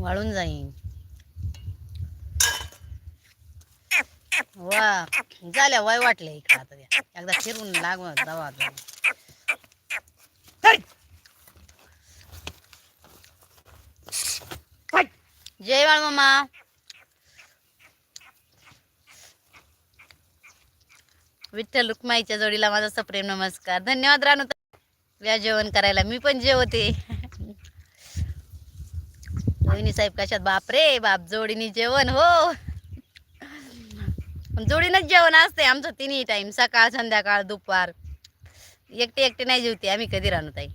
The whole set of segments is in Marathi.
वाळून जाईन. वा झाल्या वय वाटले इकडं आता त्या. एकदा फिरून लाग दवा जय बाळ मामा. विठ्ठल रुक्माईच्या जोडीला माझा सप्रेम नमस्कार. धन्यवाद रानू व्या जेवण करायला मी पण जेवते. रोहिणी साहेब कशात? बाप रे बाप जोडीने जेवण हो. जोडीनच जेवण असते आमचं तिन्ही टाईम सकाळ संध्याकाळ दुपार. एकटे एकटे नाही जेवते आम्ही कधी राहणार ताई.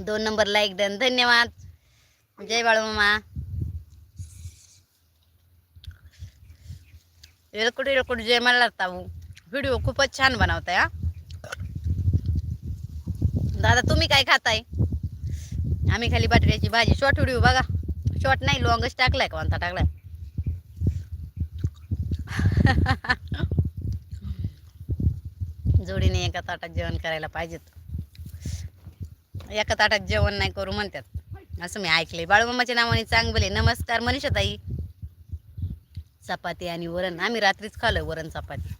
दोन नंबर लाईक डन. धन्यवाद. जय बाळू मामा. एलकुट एलकुट जय मला ताऊ. व्हिडिओ खूपच छान बनवताय हा. दादा तुम्ही काय खाताय? आम्ही खाली बटाट्याची भाजी शॉर्ट व्हिडिओ बघा. शॉर्ट नाही लॉंगच टाकलाय कोणता टाकलाय? जोडीने एका ताटात जेवण करायला पाहिजेत. एका ताटात जेवण नाही करू म्हणतात. असं मी ऐकलंय. बाळूमामाच्या नावाने चांगले नमस्कार मनीषा ताई चपाती आणि वरण. आम्ही रात्रीच खाल्लं वरण चपाती.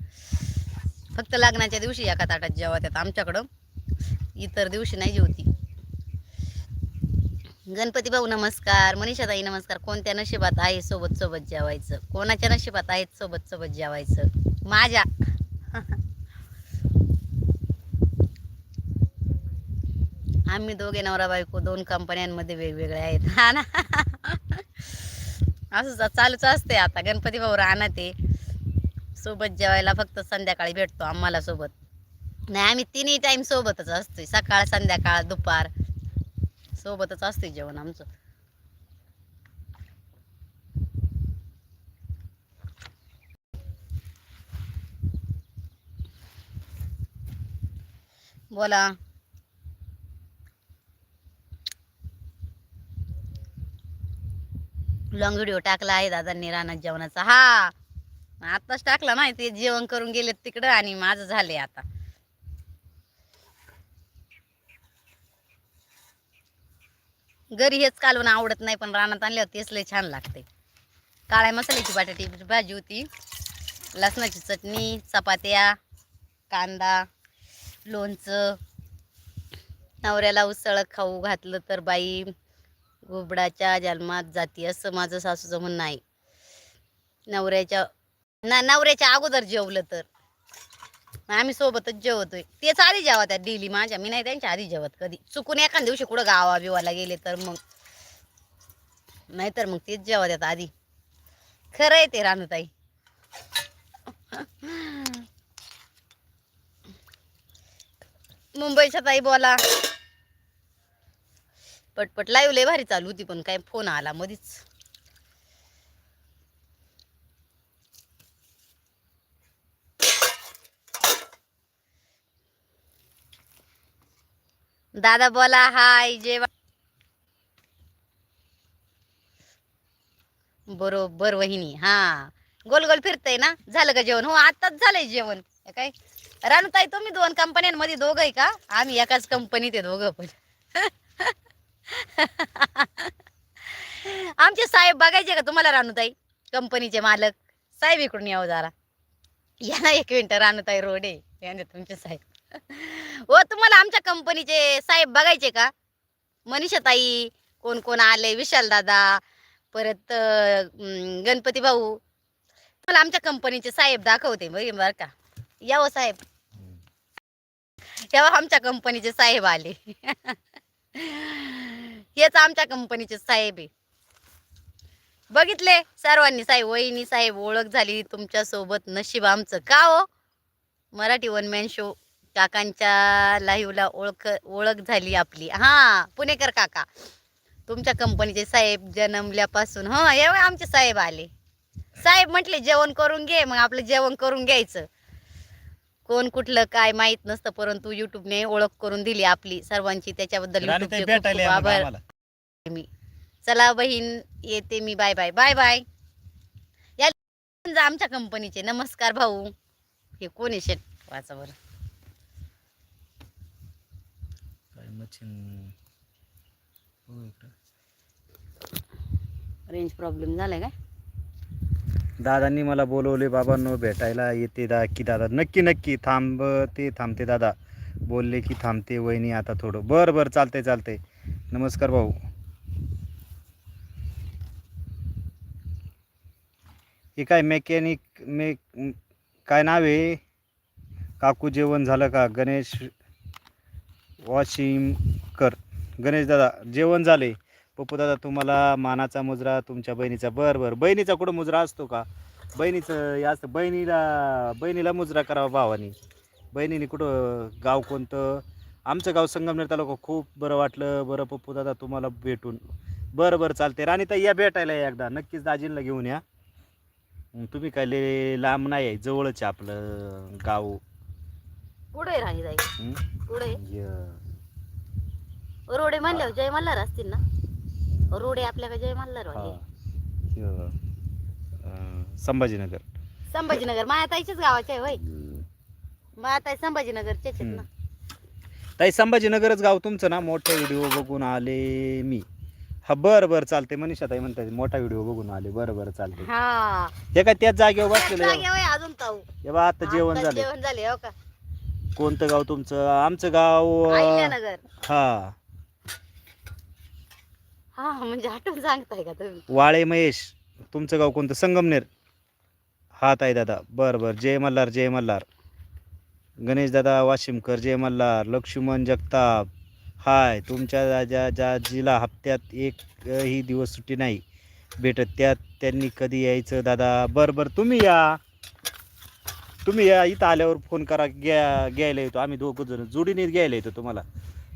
फक्त लग्नाच्या दिवशी एका ताटात जेवतात आमच्याकडं. इतर दिवशी नाही जेवती. गणपती भाऊ नमस्कार. मनीषा ताई नमस्कार. कोणत्या नशिबात आहे सोबत सोबत जेवायचं? कोणाच्या नशिबात आहेत सोबत सोबत जेवायचं? माझ्या. आम्ही दोघे नवरा बायको दोन कंपन्यांमध्ये वेगवेगळे आहेत. हा ना? असं चालूच असते आता. गणपती भाऊ राहणार ते सोबत जेवायला फक्त संध्याकाळी भेटतो आम्हाला सोबत. नाही आम्ही तिन्ही टाईम सोबतच असतोय. सकाळ संध्याकाळ दुपार. सोबतच असते जेवण आमचं. बोला. लॉंग व्हिडिओ टाकला आहे दादांनी रानात जेवणाचा. हा आताच टाकला नाही ते जेवण करून गेलेत तिकडं आणि माझं झाले आता. घरी हेच कालवण आवडत नाही पण रानात आणल्यावर तेच लय छान लागते. काळ्या मसाल्याची बटाटी भाजी होती लसणाची चटणी चपात्या कांदा लोणचं नवऱ्याला उसळ खाऊ घातलं तर बाई घुबडाच्या जन्मात जाती असं माझं सासूचं म्हणणं आहे. नवऱ्याच्या ना नवऱ्याच्या अगोदर जेवलं तर. आम्ही सोबतच जेवतोय. तेच आधी जेवत डेली माझ्या. मी नाही त्यांच्या आधी जेवत कधी. चुकून एखाद दिवशी कुठं गावा बिवाला गेले तर मग. नाहीतर मग तेच जेवत आहेत आधी. खरं आहे ते रानूताई. मुंबईच्या ताई बोला. पटपट लाईव्ह लय भारी चालू होती पण काय फोन आला मधीच. दादा बोला हाय जेवा बरोबर वहिनी हा. गोल गोल फिरतय ना? झालं का जेवण? हो आताच झालंय जेवण. काय? रानूताई तुम्ही दोन कंपन्यांमध्ये दोघं आहे का? आम्ही एकाच कंपनीत आहे दोघं पण. आमचे साहेब बघायचे का तुम्हाला रानूताई? कंपनीचे मालक. साहेब इकडून यावं जरा. या ना एक मिनिट रानूताई रोड आहे. तुमचे साहेब. हो तुम्हाला आमच्या कंपनीचे साहेब बघायचे का? मनीषा ताई कोण कोण आले? विशाल दादा परत गणपती भाऊ. तुम्हाला आमच्या कंपनीचे साहेब दाखवते बघ बरं का. यावं साहेब. तेव्हा आमच्या कंपनीचे साहेब आले. हेच आमच्या कंपनीचे साहेब आहे. बघितले? सर्वांनी साहेब वहिनी साहेब ओळख झाली तुमच्यासोबत नशीब आमचं. का हो? मराठी वन मॅन शो काकांच्या लाईव्हला ओळख ओळख झाली आपली. हा पुणेकर काका. तुमच्या कंपनीचे साहेब जन्मल्यापासून. हा एवढे आमचे साहेब आले. साहेब म्हटले जेवण करून घे. मग आपलं जेवण करून घ्यायचं. कोण कुठलं काय माहीत नसतं परंतु युट्यूबने ओळख करून दिली आपली सर्वांची. त्याच्याबद्दल YouTube चे खूप खूप आभार. मी. चला बहीण येते मी. Bye bye. Bye bye. या आमच्या कंपनीचे. नमस्कार भाऊ. हे कोण आहे शेट? वाचा बरं. काय मच्छीन हो इकडं. रेंज प्रॉब्लेम झालाय काय? दादांनी मला बोलवले बाबांनो भेटायला येते दा की दादा नक्की नक्की थांबते थांबते दादा. बोलले की थांबते वहिनी आता थोडं. बरं बरं चालतंय चालतंय. नमस्कार भाऊ. हे काय मेकॅनिक मे काय नाव आहे? काकू जेवण झालं का? गणेश वॉशिमकर गणेश दादा जेवण झाले. पप्पू दादा तुम्हाला मानाचा मुजरा तुमच्या बहिणीचा. बरं बरं. बहिणीचा कुठं मुजरा असतो का? बहिणीचं या असतं बहिणीला बहिणीला मुजरा करावा भावानी. बहिणीने कुठं गाव कोणतं? आमचं गाव संगमनेर तालुका खूप बरं वाटलं. बरं पप्पू दादा तुम्हाला भेटून. बरं बरं चालते राणीताई या भेटायला या एकदा. नक्कीच दाजींना घेऊन या. मग तुम्ही काय लांब नाही आहे. जवळच आहे आपलं गाव. पुढे राही जाई हं? पुढे. रोडे म्हणल्यावर जय मल्हार असतील ना? रोडे आपल्याकडे जय मल्हार हा. संभाजीनगर. संभाजीनगर. मायाताईच्याच गावाचे आहे होय? मायाताई संभाजीनगरचेच आहेत ना? ताई संभाजीनगरच गाव तुमचं ना? मोठा व्हिडिओ बघून आले मी. हा बरं बरं चालते मनीषा ताई म्हणतात मोठा व्हिडिओ बघून आले. बरं बरं चालते हा. काय त्याच जागेवर बसलेलं अजून आता जेवण झाले जेवण झाले हो का? कोणतं गाव तुमचं? आमचं गाव अहिल्यानगर हा. हा म्हणजे आठवून सांगताय का तुम्ही? वाळे महेश. तुमचं गाव कोणतं? संगमनेर. हा ताई दादा. बरं बरं. जय मल्हार जय मल्हार. गणेश दादा वाशिमकर जय मल्हार. लक्ष्मण जगताप. हाय तुमच्या राजा जाजीला हप्त्यात एक अ, ही दिवस सुट्टी नाही. भेटत त्यात. त्यांनी कधी यायचं दादा? बरं बरं. तुम्ही या. तुम्ही या इथं आल्यावर फोन करा घ्या घ्यायला येतो. आम्ही दोघं जण जोडीने घ्यायला येतो तुम्हाला.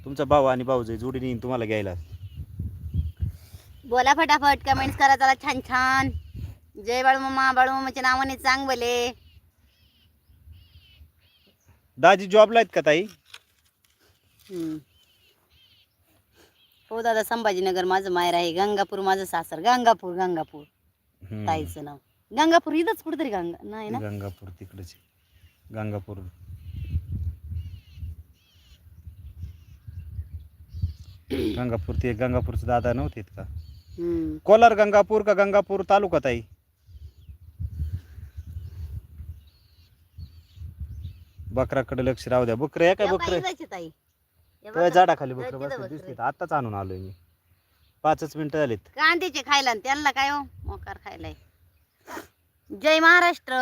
तुमचा भाऊ आणि भाऊजाई जोडीने येईन तुम्हाला घ्यायला. बोला फटाफट कमेंट्स करा चला छान छान. जय बाळूमामा बाळूमामाच्या नावाने चांगले. दाजी जॉबला आहेत का ताई? हो दादा संभाजीनगर माझं माहेर आहे. गंगापूर माझं सासर. गंगापूर गंगापूर. हम्म. ताईचं नाव. गंगापूर इथंच कुठेतरी गंगा नाही ना? गंगापूर तिकडेच आहे. गंगापूर. गंगापूर ते गंगापूरचे दादा नव्हते का? हम्म. कोलार गंगापूर का गंगापूर तालुका ताई? बकराकडे लक्ष राहू द्या. बकरं आहे काय या बकरं? बाई जायची ताई. या त्या बघा. झाडाखाली बकरं तिथं बसले बकरं दिसले आत्ताच आणून आलोय मी. पाचच मिनिटं झालीत. कांद्याचे खायला आणि त्यांना काय हो? मोकार खायलाय. जय महाराष्ट्र.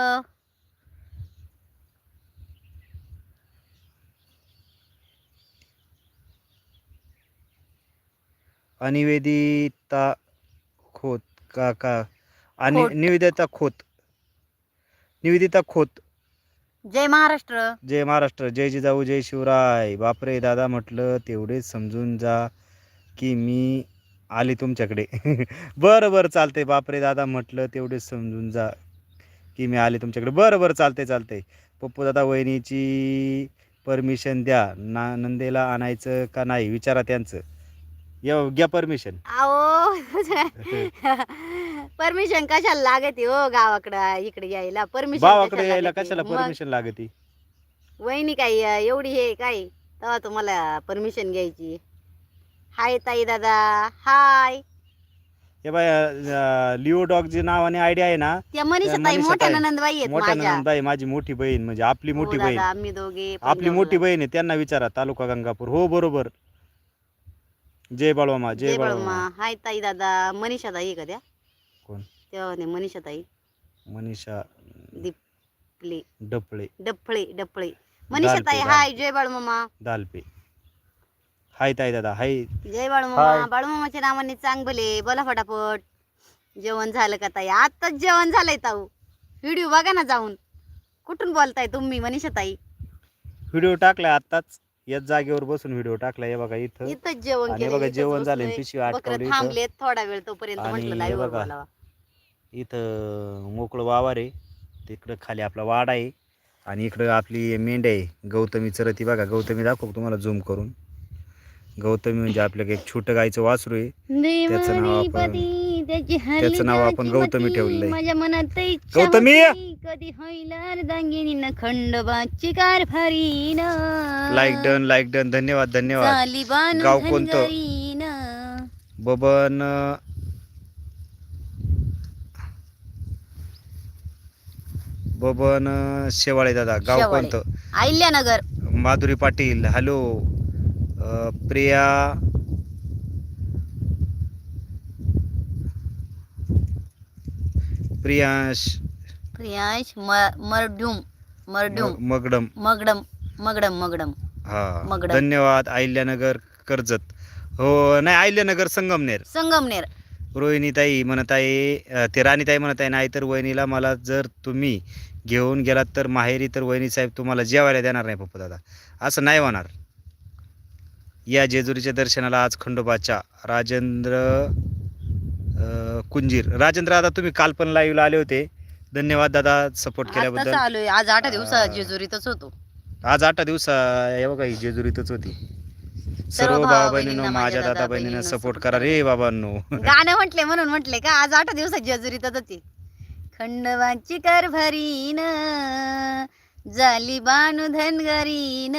अनिवेदिता खोत का का आणि खोत. निवेदिता खोत. निवेदिता खोत. जय महाराष्ट्र. जय महाराष्ट्र. जय जिजाऊ जय शिवराय. बापरे दादा म्हटलं तेवढेच समजून जा की मी आले तुमच्याकडे. बरं बरं चालते बापरे दादा म्हटलं तेवढेच समजून जा की मी आले तुमच्याकडे. बरं बरं चालते चालते पप्पू दादा वहिनीची परमिशन द्या. ना नंदेला आणायचं का नाही? विचारा त्यांचं. येऊ घ्या परमिशन आओ परमिशन कशाला लागते हो गावाकडं इकडे यायला? परमिशन भावाकडे यायला कशाला परमिशन लागते? वहिनी काय एवढी हे काय तेव्हा तुम्हाला परमिशन घ्यायची. हाय ताई दादा. हाय हे बाय लिओ डॉग जे नावाने आयडिया आहे ना त्या मनीषा ताई मनीषा मोठ्या ताई. नंदबाई आहेत मोठ्या माझ्या. नंदबाई माझी मोठी बहीण म्हणजे आपली हो मोठी बहीण. दादा आम्ही दोघे आपली मोठी बहीण आहे त्यांना विचारा तालुका गंगापूर. हो बरोबर. जय बाळवामा जय जय बाळवामा हाय ताई दादा. मनीषा ताई आहे का त्या? कोण? तेव्हा नाही मनीषा ताई. मनीषा दिपले. डपळे. डफळे डफळे मनीषा ताई दालपे, हाय जय बाळूमामा. दालपे हाय ताई दादा हाय. जय बाळूमामा. हाय. बाळूमामाच्या नावाने चांगले बोला फटाफट. जेवण झालं का ताई? आताच जेवण झालंय ताऊ. व्हिडिओ बघा ना जाऊन. कुठून बोलताय तुम्ही मनीषा ताई? व्हिडिओ टाकलाय आत्ताच. याच जागेवर बसून व्हिडिओ टाकलाय हे बघा इथं. इथंच जेवण आणि केलं बघा इथंच जेवण झालंय बसलोय. पिशवी बकरं अटकवली इथं. थांबलेत थोडा वेळ तोपर्यंत आणि म्हटलं हे लाईव्ह वर बघा. बोलावा. इथं मोकळं वावर आहे. तिकडं खाली आपला वाडा आहे. आणि इकडं आपली मेंढ आहे. गौतमी चरती बघा गौतमी दाखव तुम्हाला झूम करून. गौतमी म्हणजे आपल्या एक छोट गायचं वासरू आहे. त्याचं नाव आपण गौतमी ठेवलंय. माझ्या मनात गौतमी! कधी होईल खंडोबाची कार फरीन. लाईक डन लाईक डन धन्यवाद धन्यवाद. गाव कोणतं? बबन बबन शेवाळे दादा गाव कोणतं? आहिल्यानगर माधुरी पाटील हॅलो. प्रिया. प्रियांश. प्रियांश म- मरड्यूम मरड्यूम म- मगडम. मगडम मगडम मगडम. हा. मगडम. धन्यवाद अहिल्यानगर कर्जत. हो नाही अहिल्यानगर संगमनेर. संगमनेर. रोहिणीताई म्हणत आहे ते राणीताई म्हणत आहे नाही तर वहिनीला मला जर तुम्ही घेऊन गेलात तर माहेरी तर वहिनी साहेब तुम्हाला जेवायला देणार नाही पप्पू दादा. असं नाही होणार. या जेजुरीच्या दर्शनाला आज खंडोबाच्या राजेंद्र कुंजीर. राजेंद्र दादा तुम्ही काल पण लाईव्हला आले होते. धन्यवाद दादा सपोर्ट केल्याबद्दल. आलोय. आज आठ दिवसा. जेजुरीतच होतो. आज आठ दिवस हे बघा ही जेजुरीतच होती. सर्व भावा बहिणींना, बहिणींनो माझ्या दादा बहिणींना सपोर्ट करा. रे बाबांनो. गाणं म्हटले म्हणून म्हटले का? आज आठ दिवसात जेजुरीतच होती. खंडवांची करभरीन झाली बानू धनगरीन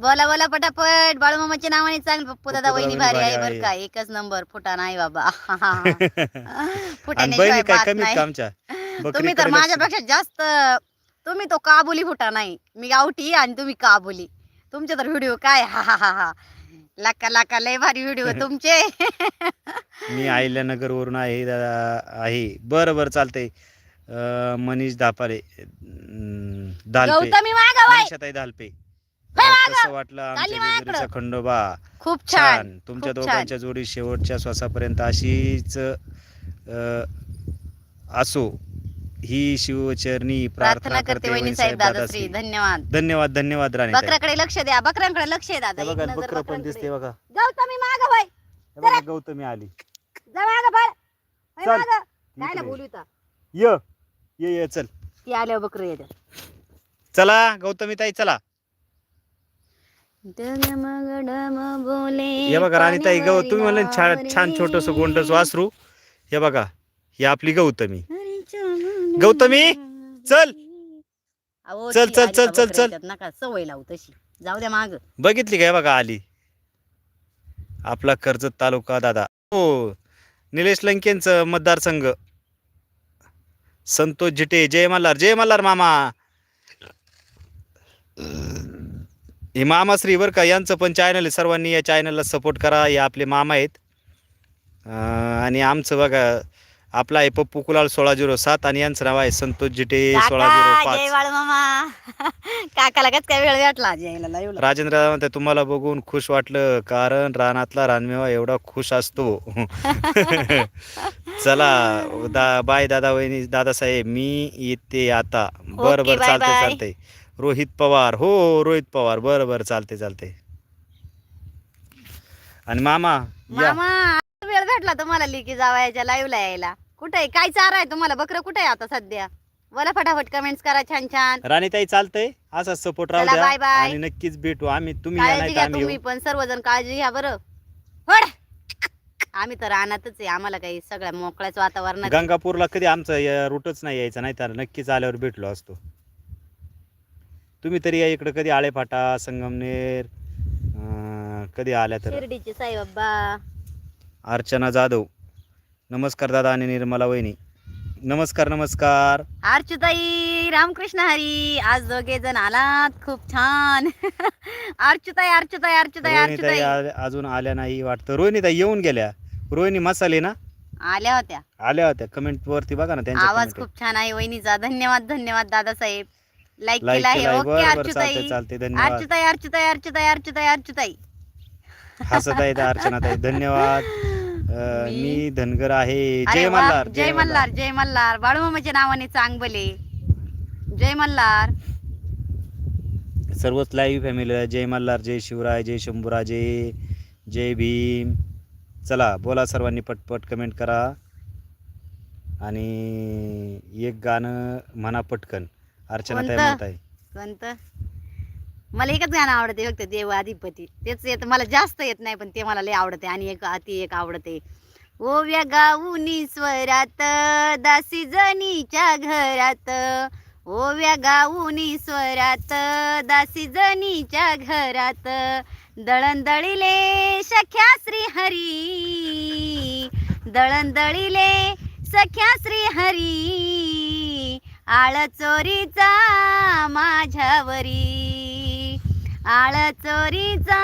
बोला बोला पटापट. बाळूमामाच्या नावाने चांगलं पप्पू दादा वहिनी भारी आहे बरं का. एकच नंबर. फुटा नाही. बाबा तुम्ही तर माझ्यापेक्षा जास्त तुम्ही तो काबुली फुटा नाही. मी गावठी आणि तुम्ही काबुली. तुमचे तर व्हिडिओ काय? हा हा हा हा. लाका लाका लय भारी व्हिडिओ तुमचे. मी अहिल्यानगर वरून आहे दादा आहे. बरं बरं चालतंय. अं, मनीष दापारे अं, दालपे. गौतमी मागवाय मनीषाताई दालपे. कसं वाटलं आमच्या. जेजुरीचा खंडोबा? खूप छान. छान. तुमच्या खूप छान. दोघांच्या जोडी शेवटच्या श्वासापर्यंत अशीच अं, असो. ही शिवचरणी प्रार्थना करते वहिनी साहेब दादाश्री. धन्यवाद. धन्यवाद धन्यवाद राणी बकऱ्याकडे लक्ष द्या. बकऱ्यांकडे लक्ष द्या दादा. एक बघा नजर बकरं पण बकऱ्यांकडे. दिसते बघा. गौतमी मागवाय हे बघा गौतमी आली. जा मागं होय चल. मागं. काय ना इकडे. बोलू इथं? ये. ये ये चल. ती आल्यावर बकरं येते चला गौतमी ताई चला बोले हे बघा राणीताई गौ तुम्ही म्हणले छान छान छोटस गोंडस वासरू. हे बघा ही आपली गौतमी. गौतमी, चल. अहो, चल, ती चल, आली चल, का चल, चल. येतात, नका सवय लावू तशी. जाऊ द्या माग. बघितली काय बघा आली. आपला कर्जत तालुका दादा. हो निलेश लंकेंचं मतदारसंघ. संतोष जिटे जय मल्हार जय मल्हार मामा. हे मामाश्री बरं का यांचं पण चॅनल आहे. सर्वांनी या चॅनलला सपोर्ट करा. हे आपले मामा आहेत. आणि आमचं बघा आपला आहे पप्पू कुलाल सोळा झिरो सात आणि यांचं नाव आहे संतोष जिटे सोळा झिरो पाच. मामा. काकाला काय वेळ राजेंद्र दादा तुम्हाला बघून खुश वाटलं कारण रानातला रानमेवा एवढा खुश असतो. चला दा बाय दादा वहिनी दादासाहेब मी येते आता. बरं बरं बाय, बाय. चालतंय. रोहित पवार हो रोहित पवार. बरं बरं चालते चालते आणि मामा या. मामा आता वेळ भेटला तुम्हाला लिकी जावायच्या लाईव्हला यायला. कुठे आहे काय चारा आहे तुम्हाला? बकरं कुठे आहे आता सध्या? बोला फटाफट कमेंट्स करा छान छान. राणीताई चालतंय? असा सपोर्ट राहू चला, द्या. Bye, bye. आणि नक्कीच भेटू. आम्ही तुम्ही या काळजी नाही तर घ्या आम्ही तुम्ही येऊ. पण. सर्वजण काळजी घ्या बरं. होड! आम्ही तर रानातच आहे आम्हाला काही सगळ्या मोकळ्याच वातावरणात गंगापूरला कधी आमचं रूटच नाही यायचं नाही तर नक्कीच आल्यावर भेटलो असतो. तुम्ही तरी या इकडे कधी आळेफाटा संगमनेर अं, कधी आल्या तर? शिर्डीचे साईबाबा. अर्चना जाधव. नमस्कार दादा आणि निर्मला वहिनी. नमस्कार नमस्कार. अर्चुताई रामकृष्ण हरी आज दोघे जण आलात खूप छान. अर्चुताई अर्चुताई अर्चुताई रोहिणीताई अर्चुताई आ- अजून आल्या नाही वाटतं. रोहिणीताई येऊन गेल्या. रोहिणी मसाले ना? आल्या होत्या. आल्या होत्या. कमेंट वरती बघा ना त्यांच्या आवाज comment. खूप छान आहे वहिनीचा. धन्यवाद धन्यवाद दादासाहेब. लाईक Like केला आहे. केलाय. ओके बरं बरं अर्चुताई. चालते धन्यवाद. अर्चुताई अर्चुताई अर्चुताई अर्चुताई अर्चुताई. हसत आहे अर्चनाताई. धन्यवाद. अं, मी- मी धनगर आहे. अरे जय वा, मल्हार जय मल्हार. जय मल्हार. बाळूमामाच्या नावाने चांगबले. जय मल्हार. सर्वच लाईव्ह फॅमिलीला जय मल्हार जय शिवराय जय शंभूराजे जय भीम. चला बोला सर्वांनी पटपट कमेंट करा. आणि एक गाणं म्हणा पटकन. अर्चना ताई कोणतं? म्हणताय. कोणतं? मला एकच गाणं आवडते फक्त देव अधिपती. तेच येत मला जास्त येत नाही पण ते मला लय आवडते आणि एक ती एक आवडते. ओव्या गाऊनी स्वरात दासी जनीच्या घरात. ओव्या गाऊनी स्वरात दासी जनीच्या घरात. दळणदळीले सख्या श्री हरी. दळणदळीले सख्या श्री हरी. आळ चोरीचा माझ्यावरी. आळ चोरीचा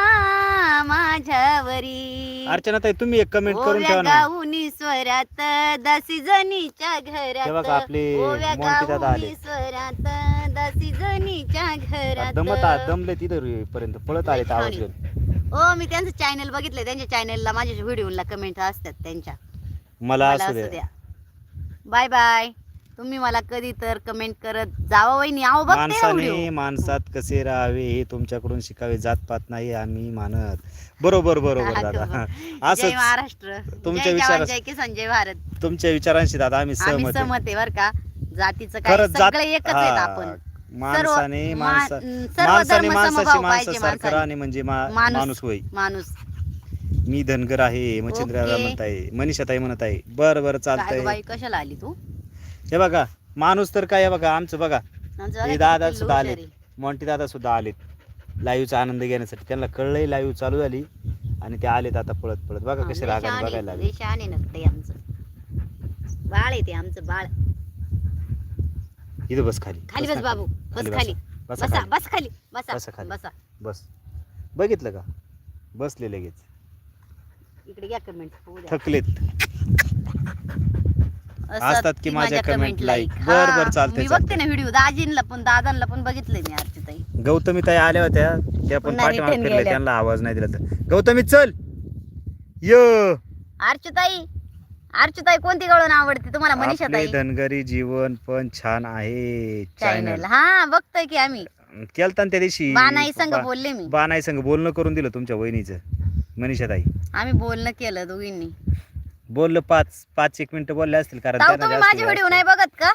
माझ्यावरी. अर्चना ताई तुम्ही एक कमेंट करून ओव्या ठेवा ना. गाऊनी स्वरात दासी जनीच्या बघा घरात आपले ओव्या मोंटी दादा आले. गाऊनी स्वरात दासी जनीच्या दमत आ- घरात दमले तिथं पर्यंत पळत आले आवाज घेऊन हो मी त्यांचं चॅनल बघितलंय. त्यांच्या चॅनलला माझ्या व्हिडिओला कमेंट असतात त्यांच्या. मला मला असू द्या. बाय बाय तुम्ही मला कधी तर कमेंट करत जावा वहिनी. आहो बघते माणसाने व्हिडिओ माणसात कसे राहावे हे तुमच्याकडून शिकावे जात पात नाही आम्ही मानत. बरोबर बरोबर हा, दादा. बरोबर. जय असंच. महाराष्ट्र. तुमच्या जय जवान विचारास- जय किसान जय भारत. तुमच्या विचारांशी दादा आम्ही आम्ही सहमत आहे. सहमत आहे बर का. जातीचं काय खरंच जात सगळे एकच आहेत हा. आपण. माणसाने माणसा सर्व माणसाने धर्म माणसाची समभाव माणसं पाहिजे सारखं माणसाने. राहणे म्हणजे मा- माणूस. माणूस होय. माणूस. मी धनगर आहे मच्छिंद्र ओके. म्हणत आहे मनीषाताई म्हणत आहे बरं बरं काय गं चालतंय. बाई कशाला आली तू? हे बघा माणूस तर काय आहे बघा आमचं बघा. हे दादा सुद्धा आले हुशार आहे. मोंटी दादा सुद्धा आलेत. लाईव्हचा आनंद घेण्यासाठी. त्यांना कळलंय लाईव्ह चालू झाली आणि ते आलेत आता पळत पळत. बघा कसे रागाने बघायला लागले आमचं. बाळ आहे ते आमचं बाळ. इथं बस खाली. खाली बस बाबू. बस खाली बसा. बसा खाली. बस खाली. बसा बघितलं का? बसले लगेच. इकडे कमेंट थकलेत. असतात की माझ्या like. like. बर, बर, चालतंय, मी बघते ना व्हिडिओ दाजींला पण दादांना पण बघितलंय मी अर्चिताई गौतमी ताई आल्या होत्या. त्या पण पुन्हा पाठीमागे return फिरल्या. गेल्या. त्यांना आवाज नाही दिला तर. गौतमी चल! य! अर्चिताई अर्चिताई कोणती गवळण आवडते तुम्हाला मनीषा आपले ताई धनगरी जीवन पण छान आहे. चॅनल चॅनल हा बघतोय की आम्ही. केलता ना त्या दिवशी. बानाई संघ बा- बोलले मी. बानाई संघ बोलणं करून दिलं तुमच्या वहिनीचं. मनीषा ताई आम्ही बोलणं केलं दोघींनी. बोललं पाच पाच एक मिनिटं बोलले असतील कारण ताऊ त्यांना तुम्ही जास्त माझे वेळ व्हिडिओ नाही बघत का?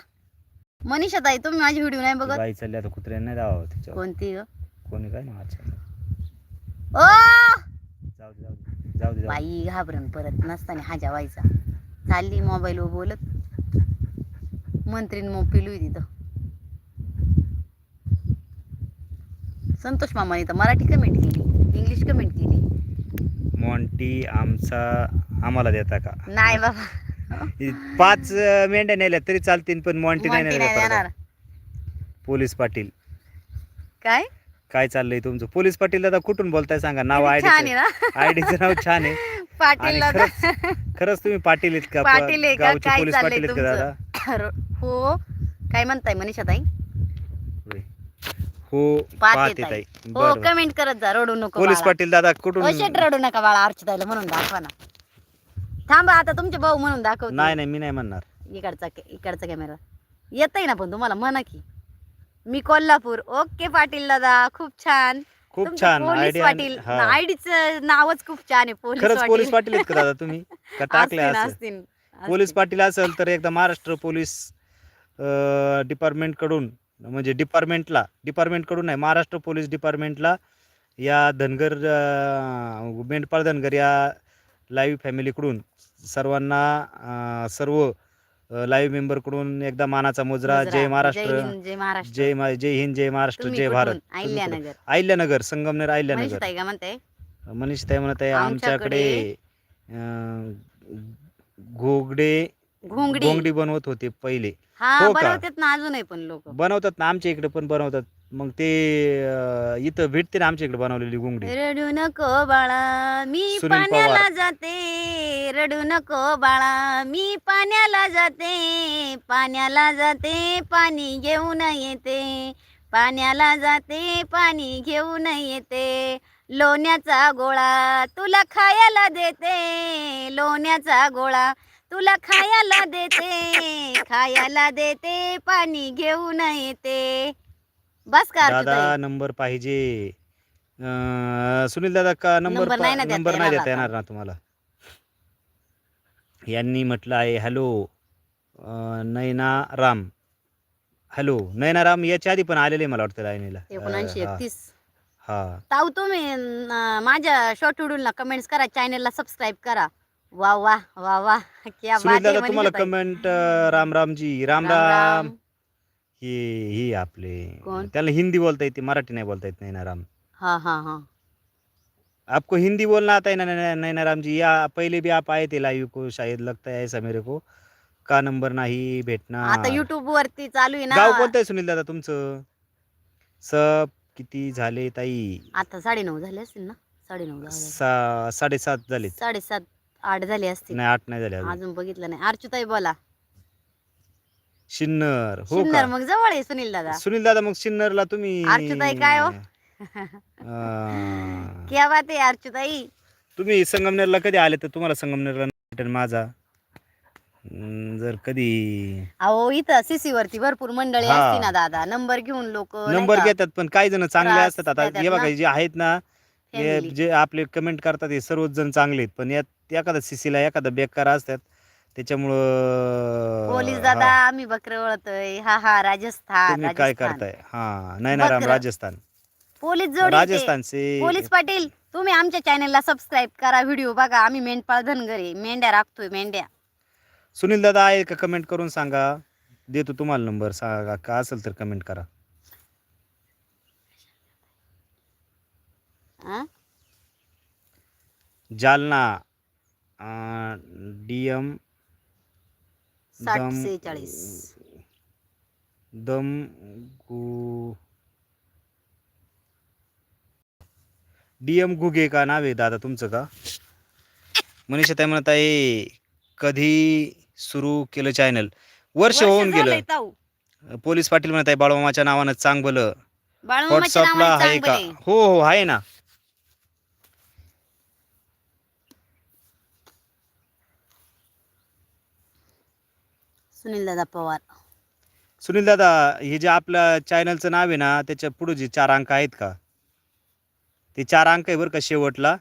मनीषा ताई तुम्ही माझे व्हिडिओ नाही. बघत? बाई चालली आता कुत्र्याने नाही दावा तिच्यावर. कोणती ग? कोणी काय ना अच्छा ओ! जाऊ दे जाऊ दे जाऊ दे जाऊ दे. बाई घाबरण परत नसताना हाजा व्हायचा. चालली मोबाईल वर बोलत. मंत्रीन मग पिलू तिथं. संतोष मामाने तर मराठी कमेंट केली इंग्लिश कमेंट केली. मॉन्टी आमचा आम्हाला देता का? नाही बाबा. पाच अं, मेंढ्या नेल्या तरी चालतील पण मॉन्टी नाही मॉन्टी नेल्या परत. पोलीस पाटील. काय? काय चाललंय तुमचं? पोलीस पाटील दादा कुठून बोलताय सांगा? नाव किती छान आयडी ना. आयडीचं नाव छान आहे. पाटील दादा खरंच तुम्ही पाटील आहेत का पाटील आहे का? गावचे काय पोलीस चाललंय पाटील आहेत का दादा. हो. काय म्हणताय मनीषा ताई. हो पाहते ताई. हो बरं कमेंट करत जा रडू नको पोलीस बाळा. पाटील दादा कुठून अशेट रडू नका बाळा अर्चिताईला म्हणून दाखवा ना. थांबा आता तुमचे भाऊ म्हणून दाखव नाही नाही मी नाही म्हणणार. इकडचा इकडचा कॅमेरा येतय ना पण तुम्हाला म्हणा की. मी कोल्हापूर. ओके पाटील दादा खूप छान. खूप तुमचं छान. पोलीस आयडिया पाटील आयडीच नावच खूप छान आहे पोलीस खरंच. पोलीस पाटील. आहेत का दादा तुम्ही? का टाकले असतील, असं? असतील, पोलीस असतील. पाटील असेल तर एकदा महाराष्ट्र पोलीस डिपार्टमेंटकडून म्हणजे डिपार्टमेंटला डिपार्टमेंटकडून नाही महाराष्ट्र पोलीस डिपार्टमेंटला या धनगर मेंढपाळ धनगर या लाईव्ह फॅमिलीकडून सर्वांना सर्व लाईव्ह मेंबरकडून एकदा मानाचा मुजरा. जय महाराष्ट्र जय जय मा- जय हिंद जय महाराष्ट्र जय? भारत? अहिल्यानगर संगमनेर मनीषा अहिल्यानगर ताई का म्हणते आहे आमच्याकडे घोगडे घोंगडी. घोंगडी बनवत होते पहिले. हा हो का? बनवतात ना अजूनही पण लोक. बनवतात ना आमच्या इकडे पण बनवतात. मग ते अं, इथं भेटते ना आमच्या इकडे बनवलेली घोंगडी. रडू नको बाळा मी सुनील पाण्याला. जाते. रडू नको बाळा मी पाण्याला जाते. पाण्याला जाते पाणी घेऊन येते. पाण्याला जाते पाणी घेऊन येते. लोण्याचा गोळा तुला खायला देते. लोण्याचा गोळा तुला खायला देते खायला देते पाणी घेऊन येते. बस का दादा अर्जुताई? नंबर पाहिजे. अं, सुनील दादा का नंबर नंबर नाही ना देता नंबर नाही येणार देता आता. येणार ना तुम्हाला? यांनी म्हटलं आहे हॅलो नयना राम. हॅलो नयना राम याच्या आधी पण आलेले मला वाटतं लाईनीला. एकोणऐंशी अं, हा, एकतीस हा. ताऊ तुम्ही अं, माझ्या शॉर्ट व्हिडिओला कमेंट्स करा चॅनलला सबस्क्राईब करा. वा वा वा वा. क्या सुनील बात आहे तुम्हाला. कमेंट राम रामजी राम राम राम. राम. ही ही आपले. कोण? त्याला हिंदी बोलता येते मराठी नाही बोलता येत नैना राम. हा हा हा. आपको हिंदी बोलना आता है ना नैना- राम जी. या पहले भी आप आए थे लाइव को शायद लगता है ऐसा मेरे को. पक्का नंबर नाही भेटणार. आता युट्यूब वरती चालू आहे गाव ना कोणतं आहे सुनील दादा तुमचं? सब किती झाले ताई? आता साडेनऊ झाले असतील ना? साडेनऊ झाले. सा साडेसात झाले साडेसात. आठ झाले असतील नाही आठ नाही झाले अजून. अजून बघितलं नाही. अर्चुताई बोला. शिन्नर हो शिन्नर का? मग जवळ आहे सुनील दादा. सुनील दादा मग शिन्नरला तुम्ही अर्चूताई काय हो? अं, क्या बात आहे अर्चुताई. तुम्ही संगमनेरला कधी आले तर तुम्हाला संगमनेरला भेटेल माझा. अं, जर कधी अहो इथं सीसी वरती भरपूर मंडळी हा. असती ना दादा. नंबर घेऊन लोक नंबर घेतात पण काही जण चांगले त्रास असतात. आता देतात हे बघा ना. जे आहेत ना हे Family. जे आपले कमेंट करतात हे सर्वच जण चांगले आहेत. पण यात एखादा सीसीला एखादा बेकार असतात. त्याच्यामुळं पोलीस हा, दादा आम्ही बकर वळतोय हा हा राजस्थान तुम्ही काय राजस्थान. करताय? हा नयनाराम बकरं. राजस्थान. पोलीस जोडी इथे. राजस्थानचे. पोलीस पाटील तुम्ही आमच्या चॅनलला सबस्क्राईब करा व्हिडिओ बघा. आम्ही मेंढपाळ धनगरे मेंढ्या राखतोय मेंढ्या. सुनील दादा आहे का कमेंट करून सांगा? देतो तुम्हाला नंबर सांगा. का असेल तर कमेंट करा? जालना. डी एम साठ दम- गु डी एम गुगे का नाव आहे दादा तुमचं का? मनीषा ताई म्हणत आहे कधी सुरू केलं चॅनल वर्ष होऊन गेलं. पोलीस पाटील म्हणत आहे बाळमामाच्या नावानं चांगलं. व्हॉट्सअपला आहे का. हो हो आहे ना. सुनील दादा पवार. सुनील दादा हे जे आपलं चॅनलचं नाव आहे ना त्याच्या पुढे जे चार अंक आहेत का? ते चार अंक आहे बरं का शेवटला.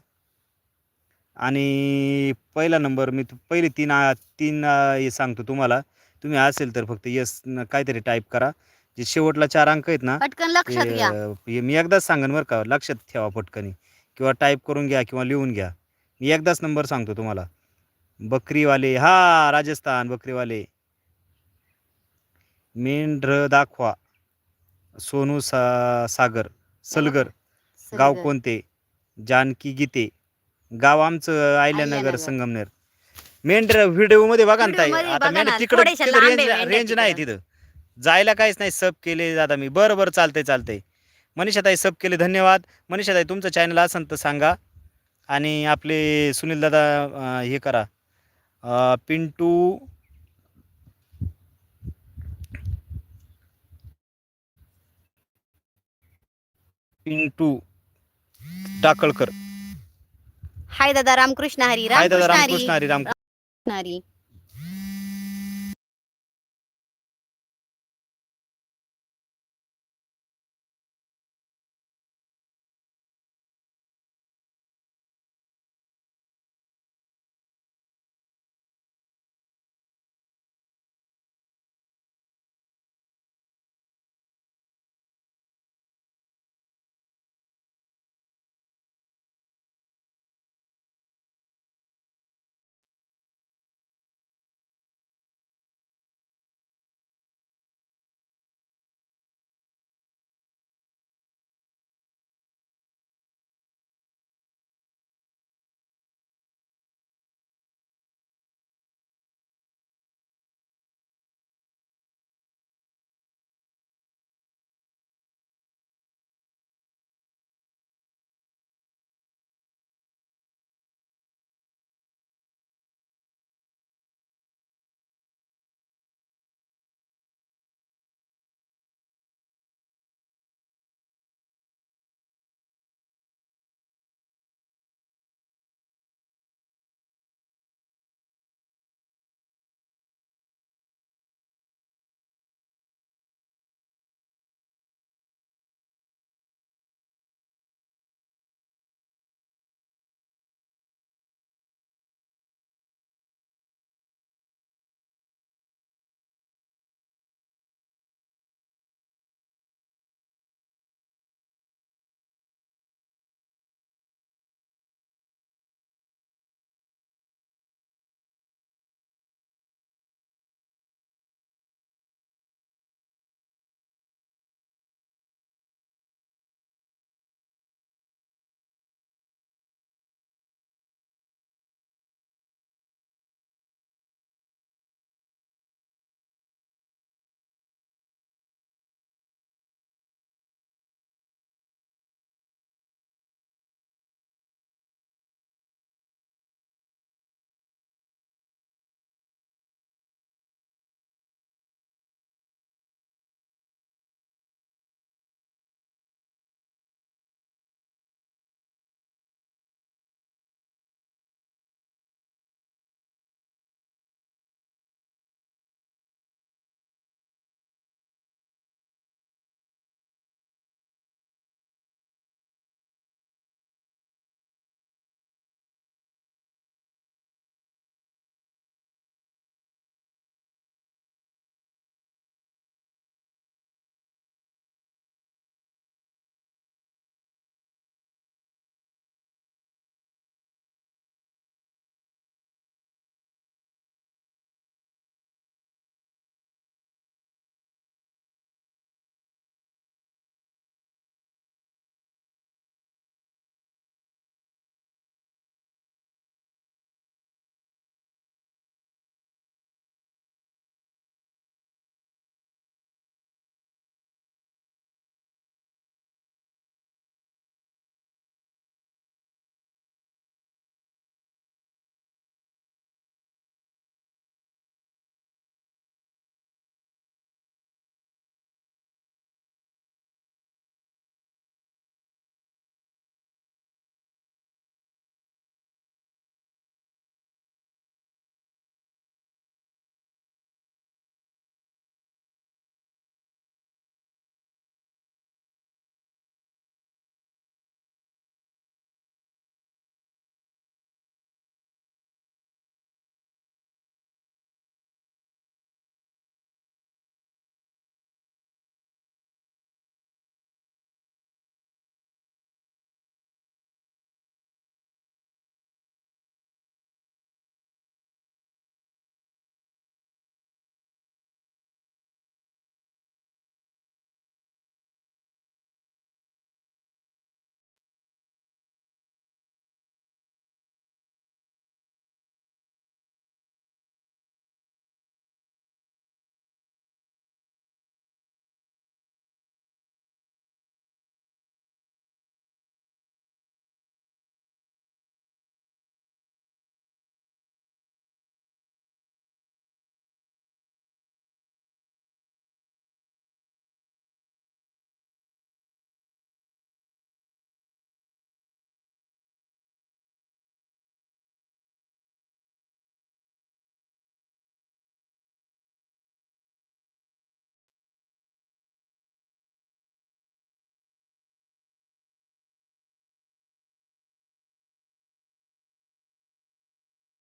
आणि पहिला नंबर मी तु- पहिले तीन आ- तीन आ, हे सांगतो तुम्हाला. तुम्ही असेल तर फक्त यस काहीतरी टाईप करा. जे शेवटला चार अंक आहेत ना पटकन लक्षात ते, घ्या. हे मी एकदाच सांगेन बरं का लक्षात ठेवा पटकनी. किंवा टाईप करून घ्या किंवा लिहून घ्या. मी एकदाच नंबर सांगतो तुम्हाला. बकरीवाले हा राजस्थान बकरीवाले. मेंढर दाखवा. सोनू सा सागर सलगर गाव. कोणते? जानकी गीते. गाव आमचं आयल्यानगर. संगमनेर. मेंढर व्हिडिओमध्ये बघा ना ताई. व्हिडिओमध्ये आता बघा मेंढर ना, तिकडे थोडेशा लांब आहे रेंज मेंढ्या रेंज नाही. तिथं. जायला काहीच नाही सब केले दादा मी. बरं बरं चालतंय चालतंय. मनीषाताई सब केले धन्यवाद. मनीषाताई तुमचं चॅनल असेल तर सांगा. आणि आपले सुनील दादा अं, हे करा. अं, पिंटू पिंटू टाकळकर. हाय दादा रामकृष्ण हरी हाय दादा रामकृष्ण हरी. रामकृष्ण हरी राम रामकृष्ण हरी.